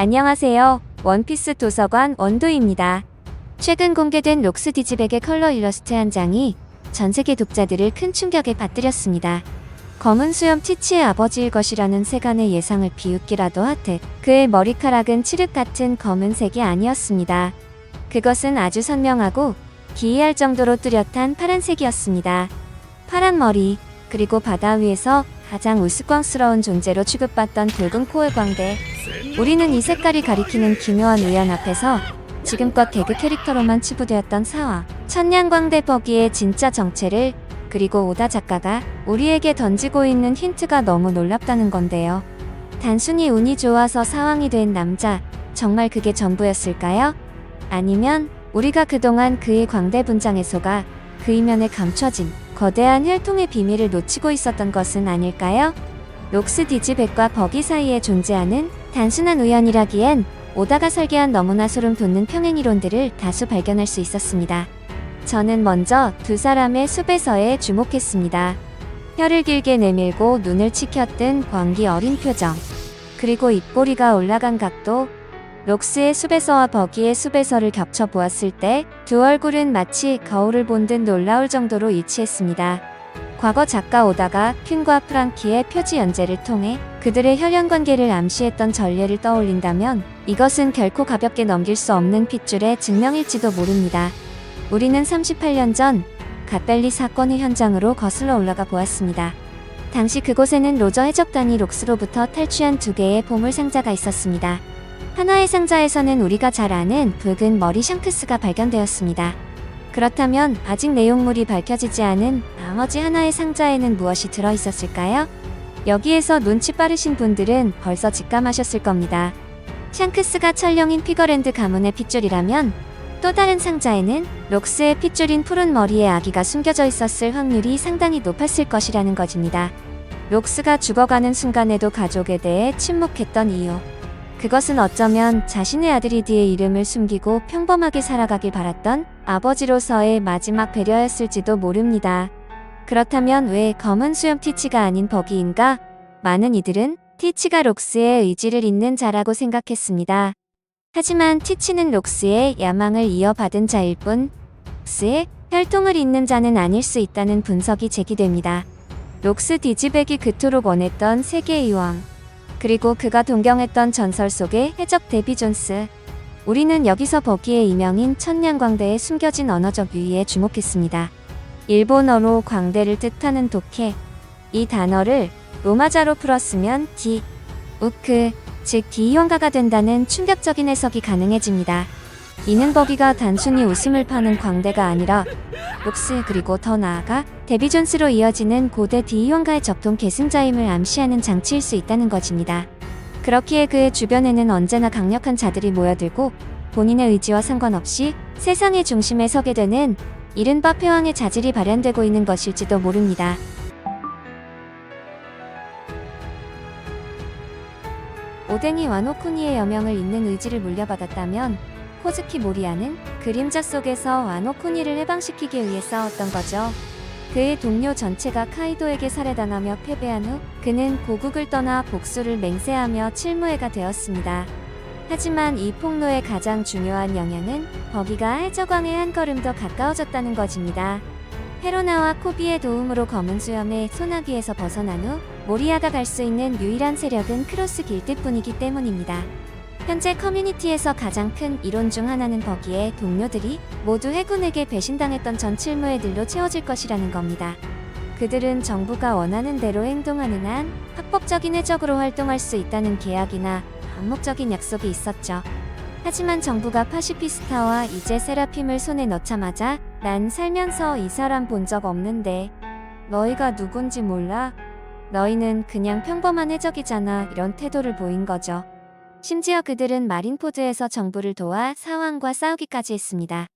안녕하세요. 원피스 도서관 원도입니다. 최근 공개된 록스 디지백의 컬러 일러스트 한 장이 전 세계 독자들을 큰 충격에 받들였습니다. 검은 수염 티치의 아버지일 것이라는 세간의 예상을 비웃기라도 하듯 그의 머리카락은 칠흑 같은 검은색이 아니었습니다. 그것은 아주 선명하고 기이할 정도로 뚜렷한 파란색이었습니다. 파란 머리, 그리고 바다 위에서 가장 우스꽝스러운 존재로 취급받던 붉은 코의 광대. 우리는 이 색깔이 가리키는 기묘한 우연 앞에서 지금껏 개그 캐릭터로만 치부되었던 사화, 천냥광대 버기의 진짜 정체를 그리고 오다 작가가 우리에게 던지고 있는 힌트가 너무 놀랍다는 건데요. 단순히 운이 좋아서 사왕이 된 남자, 정말 그게 전부였을까요? 아니면 우리가 그동안 그의 광대 분장에 속아 그 이면에 감춰진 거대한 혈통의 비밀을 놓치고 있었던 것은 아닐까요? 록스 디지백과 버기 사이에 존재하는 단순한 우연이라기엔 오다가 설계한 너무나 소름 돋는 평행 이론들을 다수 발견할 수 있었습니다. 저는 먼저 두 사람의 숲에서에 주목했습니다. 혀를 길게 내밀고 눈을 치켜뜬 광기 어린 표정. 그리고 입꼬리가 올라간 각도. 록스의 숲에서와 버기의 숲에서를 겹쳐 보았을 때 두 얼굴은 마치 거울을 본 듯 놀라울 정도로 일치했습니다. 과거 작가 오다가 퀸과 프랑키의 표지 연재를 통해 그들의 혈연 관계를 암시했던 전례를 떠올린다면 이것은 결코 가볍게 넘길 수 없는 핏줄의 증명일지도 모릅니다. 우리는 38년 전 갓벨리 사건의 현장으로 거슬러 올라가 보았습니다. 당시 그곳에는 로저 해적단이 록스로부터 탈취한 두 개의 보물 상자가 있었습니다. 하나의 상자에서는 우리가 잘 아는 붉은 머리 샹크스가 발견되었습니다. 그렇다면 아직 내용물이 밝혀지지 않은 나머지 하나의 상자에는 무엇이 들어 있었을까요? 여기에서 눈치 빠르신 분들은 벌써 직감하셨을 겁니다. 샹크스가 촬영인 피거랜드 가문의 핏줄이라면 또 다른 상자에는 록스의 핏줄인 푸른 머리의 아기가 숨겨져 있었을 확률이 상당히 높았을 것이라는 것입니다. 록스가 죽어가는 순간에도 가족에 대해 침묵했던 이유. 그것은 어쩌면 자신의 아드리드의 이름을 숨기고 평범하게 살아가길 바랐던 아버지로서의 마지막 배려였을지도 모릅니다. 그렇다면 왜 검은 수염 티치가 아닌 버기인가? 많은 이들은 티치가 록스의 의지를 잇는 자라고 생각했습니다. 하지만 티치는 록스의 야망을 이어받은 자일 뿐, 록스의 혈통을 잇는 자는 아닐 수 있다는 분석이 제기됩니다. 록스 디지백이 그토록 원했던 세계의 왕, 그리고 그가 동경했던 전설 속의 해적 데비 존스. 우리는 여기서 버기의 이명인 천냥광대의 숨겨진 언어적 유의에 주목했습니다. 일본어로 광대를 뜻하는 독해. 이 단어를 로마자로 풀었으면 디, 우크, 즉 디이원가가 된다는 충격적인 해석이 가능해집니다. 이는 버기가 단순히 웃음을 파는 광대가 아니라 록스 그리고 더 나아가 데비 존스로 이어지는 고대 디이원가의 적통 계승자임을 암시하는 장치일 수 있다는 것입니다. 그렇기에 그의 주변에는 언제나 강력한 자들이 모여들고 본인의 의지와 상관없이 세상의 중심에 서게 되는 이른바 패왕의 자질이 발현되고 있는 것일지도 모릅니다. 오뎅이 와노쿠니의 여명을 잇는 의지를 물려받았다면 코즈키 모리아는 그림자 속에서 와노쿠니를 해방시키기 위해 싸웠던 거죠. 그의 동료 전체가 카이도에게 살해당하며 패배한 후 그는 고국을 떠나 복수를 맹세하며 칠무회가 되었습니다. 하지만 이 폭로의 가장 중요한 영향은 버기가 해적왕에 한 걸음 더 가까워졌다는 것입니다. 헤로나와 코비의 도움으로 검은 수염의 소나기에서 벗어난 후 모리아가 갈 수 있는 유일한 세력은 크로스 길드뿐이기 때문입니다. 현재 커뮤니티에서 가장 큰 이론 중 하나는 버기의 동료들이 모두 해군에게 배신당했던 전 칠무회들로 채워질 것이라는 겁니다. 그들은 정부가 원하는 대로 행동하는 한 합법적인 해적으로 활동할 수 있다는 계약이나 암묵적인 약속이 있었죠. 하지만 정부가 파시피스타와 이제 세라핌을 손에 넣자마자 난 살면서 이 사람 본 적 없는데 너희가 누군지 몰라? 너희는 그냥 평범한 해적이잖아 이런 태도를 보인 거죠. 심지어 그들은 마린포드에서 정부를 도와 사왕과 싸우기까지 했습니다.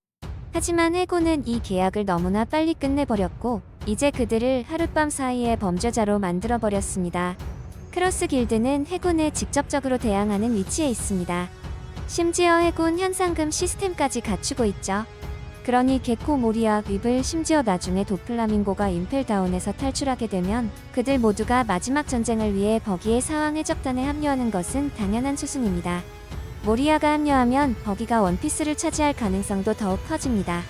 하지만 해군은 이 계약을 너무나 빨리 끝내버렸고 이제 그들을 하룻밤 사이에 범죄자로 만들어버렸습니다. 크로스 길드는 해군에 직접적으로 대항하는 위치에 있습니다. 심지어 해군 현상금 시스템까지 갖추고 있죠. 그러니 개코 모리아 위블 심지어 나중에 도플라밍고가 임펠다운에서 탈출하게 되면 그들 모두가 마지막 전쟁을 위해 버기의 사왕 해적단에 합류하는 것은 당연한 수순입니다. 모리아가 합류하면 버기가 원피스를 차지할 가능성도 더욱 커집니다.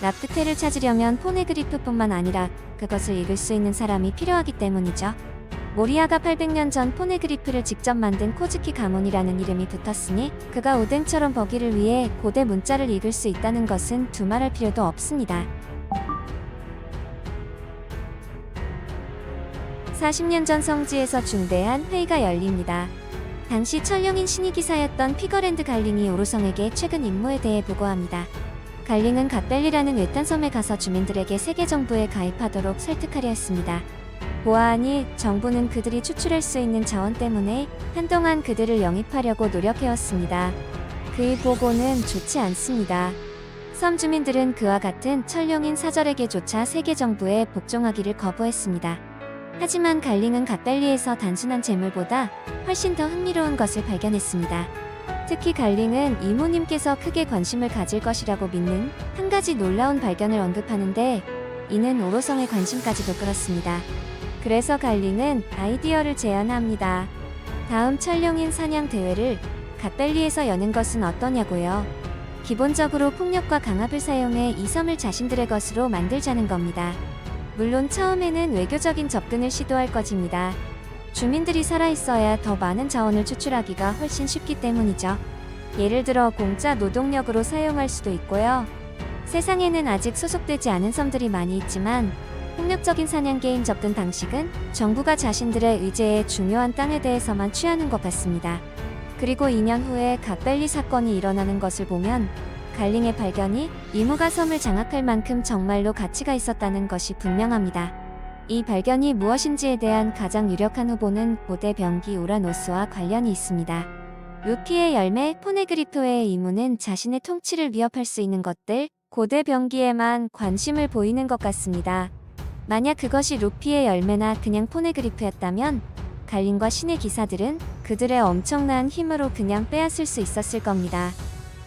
라프테를 찾으려면 포네그리프뿐만 아니라 그것을 읽을 수 있는 사람이 필요하기 때문이죠. 모리아가 800년 전 포네그리프를 직접 만든 코즈키 가문이라는 이름이 붙었으니 그가 오뎅처럼 버기를 위해 고대 문자를 읽을 수 있다는 것은 두말할 필요도 없습니다. 40년 전 성지에서 중대한 회의가 열립니다. 당시 천령인 신이 기사였던 피거랜드 갈링이 오로성에게 최근 임무에 대해 보고합니다. 갈링은 갓벨리라는 외딴 섬에 가서 주민들에게 세계 정부에 가입하도록 설득하려 했습니다. 보아하니 정부는 그들이 추출할 수 있는 자원 때문에 한동안 그들을 영입하려고 노력해왔습니다. 그의 보고는 좋지 않습니다. 섬 주민들은 그와 같은 천령인 사절에게조차 세계 정부에 복종하기를 거부했습니다. 하지만 갈링은 갓벨리에서 단순한 재물보다 훨씬 더 흥미로운 것을 발견했습니다. 특히 갈링은 이모님께서 크게 관심을 가질 것이라고 믿는 한 가지 놀라운 발견을 언급하는데 이는 오로성의 관심까지도 끌었습니다. 그래서 갈링은 아이디어를 제안합니다. 다음 철룡인 사냥 대회를 갓벨리에서 여는 것은 어떠냐고요? 기본적으로 폭력과 강압을 사용해 이 섬을 자신들의 것으로 만들자는 겁니다. 물론 처음에는 외교적인 접근을 시도할 것입니다. 주민들이 살아있어야 더 많은 자원을 추출하기가 훨씬 쉽기 때문이죠. 예를 들어 공짜 노동력으로 사용할 수도 있고요. 세상에는 아직 소속되지 않은 섬들이 많이 있지만 폭력적인 사냥 게임 접근 방식은 정부가 자신들의 의제에 중요한 땅에 대해서만 취하는 것 같습니다. 그리고 2년 후에 갓벨리 사건이 일어나는 것을 보면 갈링의 발견이 이무가 섬을 장악할 만큼 정말로 가치가 있었다는 것이 분명합니다. 이 발견이 무엇인지에 대한 가장 유력한 후보는 고대 병기 우라노스와 관련이 있습니다. 루피의 열매 포네그리프의 이무는 자신의 통치를 위협할 수 있는 것들, 고대 병기에만 관심을 보이는 것 같습니다. 만약 그것이 루피의 열매나 그냥 포네그리프였다면 갈린과 신의 기사들은 그들의 엄청난 힘으로 그냥 빼앗을 수 있었을 겁니다.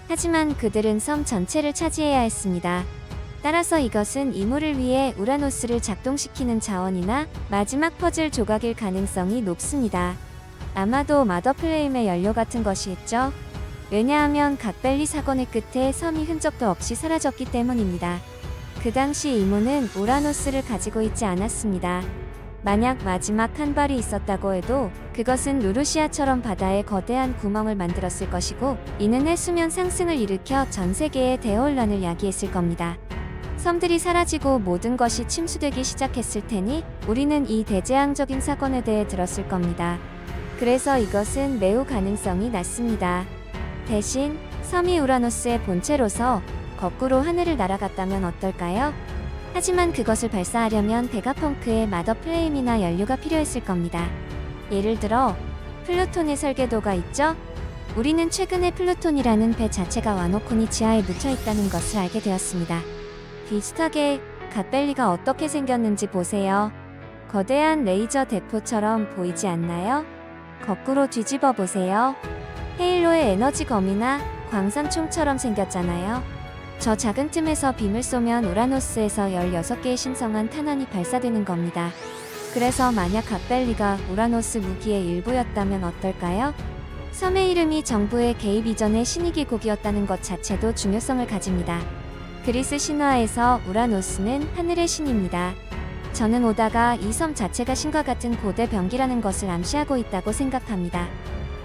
하지만 그들은 섬 전체를 차지해야 했습니다. 따라서 이것은 이물을 위해 우라노스를 작동시키는 자원이나 마지막 퍼즐 조각일 가능성이 높습니다. 아마도 마더플레임의 연료 같은 것이겠죠? 왜냐하면 갓벨리 사건의 끝에 섬이 흔적도 없이 사라졌기 때문입니다. 그 당시 이모는 우라노스를 가지고 있지 않았습니다. 만약 마지막 한 발이 있었다고 해도 그것은 루루시아처럼 바다에 거대한 구멍을 만들었을 것이고 이는 해수면 상승을 일으켜 전 세계에 대혼란을 야기했을 겁니다. 섬들이 사라지고 모든 것이 침수되기 시작했을 테니 우리는 이 대재앙적인 사건에 대해 들었을 겁니다. 그래서 이것은 매우 가능성이 낮습니다. 대신 섬이 우라노스의 본체로서 거꾸로 하늘을 날아갔다면 어떨까요? 하지만 그것을 발사하려면 베가펑크의 마더 플레임이나 연료가 필요했을 겁니다. 예를 들어 플루톤의 설계도가 있죠? 우리는 최근에 플루톤이라는 배 자체가 와노콘이 지하에 묻혀 있다는 것을 알게 되었습니다. 비슷하게 갓벨리가 어떻게 생겼는지 보세요. 거대한 레이저 대포처럼 보이지 않나요? 거꾸로 뒤집어 보세요. 헤일로의 에너지 검이나 광산총처럼 생겼잖아요. 저 작은 틈에서 빔을 쏘면 우라노스에서 16개의 신성한 탄환이 발사되는 겁니다. 그래서 만약 갓벨리가 우라노스 무기의 일부였다면 어떨까요? 섬의 이름이 정부의 개입 이전의 신이기 곡이었다는 것 자체도 중요성을 가집니다. 그리스 신화에서 우라노스는 하늘의 신입니다. 저는 오다가 이 섬 자체가 신과 같은 고대 병기라는 것을 암시하고 있다고 생각합니다.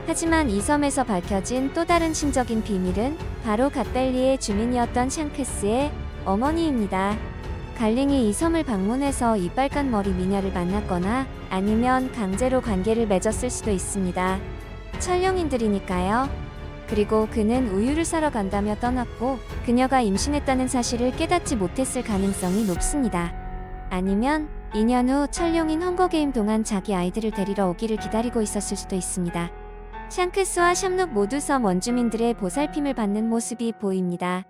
하지만 이 섬에서 밝혀진 또 다른 신적인 비밀은 바로 갓벨리의 주민이었던 샹크스의 어머니입니다. 갈링이 이 섬을 방문해서 이 빨간 머리 미녀를 만났거나 아니면 강제로 관계를 맺었을 수도 있습니다. 천령인들이니까요. 그리고 그는 우유를 사러 간다며 떠났고 그녀가 임신했다는 사실을 깨닫지 못했을 가능성이 높습니다. 아니면 2년 후 천룡인 헝거게임 동안 자기 아이들을 데리러 오기를 기다리고 있었을 수도 있습니다. 샹크스와 샴룩 모두 섬 원주민들의 보살핌을 받는 모습이 보입니다.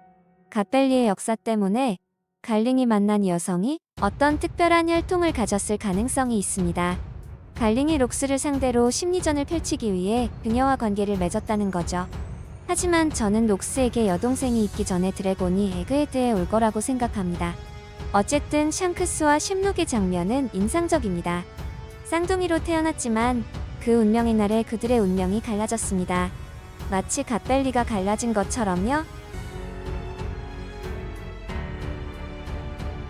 갓벨리의 역사 때문에 갈링이 만난 여성이 어떤 특별한 혈통을 가졌을 가능성이 있습니다. 갈링이 록스를 상대로 심리전을 펼치기 위해 그녀와 관계를 맺었다는 거죠. 하지만 저는 록스에게 여동생이 있기 전에 드래곤이 에그헤드에 올 거라고 생각합니다. 어쨌든 샹크스와 심록의 장면은 인상적입니다. 쌍둥이로 태어났지만 그 운명의 날에 그들의 운명이 갈라졌습니다. 마치 갓벨리가 갈라진 것처럼요.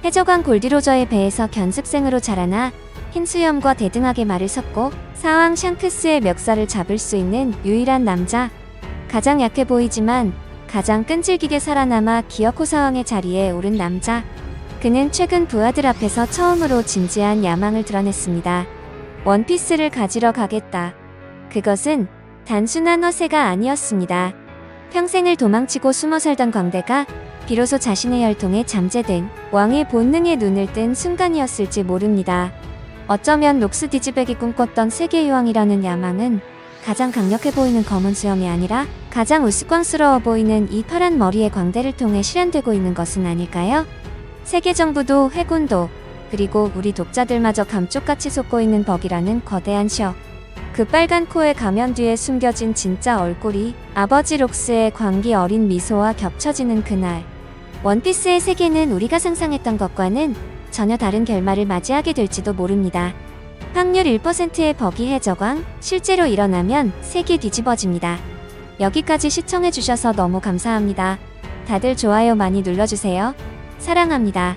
해적왕 골디로저의 배에서 견습생으로 자라나 흰 수염과 대등하게 말을 섞고 사왕 샹크스의 멱살을 잡을 수 있는 유일한 남자. 가장 약해 보이지만 가장 끈질기게 살아남아 기어코 사왕의 자리에 오른 남자. 그는 최근 부하들 앞에서 처음으로 진지한 야망을 드러냈습니다. 원피스를 가지러 가겠다. 그것은 단순한 허세가 아니었습니다. 평생을 도망치고 숨어 살던 광대가 비로소 자신의 혈통에 잠재된 왕의 본능에 눈을 뜬 순간이었을지 모릅니다. 어쩌면 록스 디즈백이 꿈꿨던 세계 여왕이라는 야망은 가장 강력해 보이는 검은 수염이 아니라 가장 우스꽝스러워 보이는 이 파란 머리의 광대를 통해 실현되고 있는 것은 아닐까요? 세계 정부도 해군도 그리고 우리 독자들마저 감쪽같이 솟고 있는 벅이라는 거대한 셔. 그 빨간 코의 가면 뒤에 숨겨진 진짜 얼굴이 아버지 록스의 광기 어린 미소와 겹쳐지는 그날. 원피스의 세계는 우리가 상상했던 것과는 전혀 다른 결말을 맞이하게 될지도 모릅니다. 확률 1%의 버기 해적왕, 실제로 일어나면 세계 뒤집어집니다. 여기까지 시청해주셔서 너무 감사합니다. 다들 좋아요 많이 눌러주세요. 사랑합니다.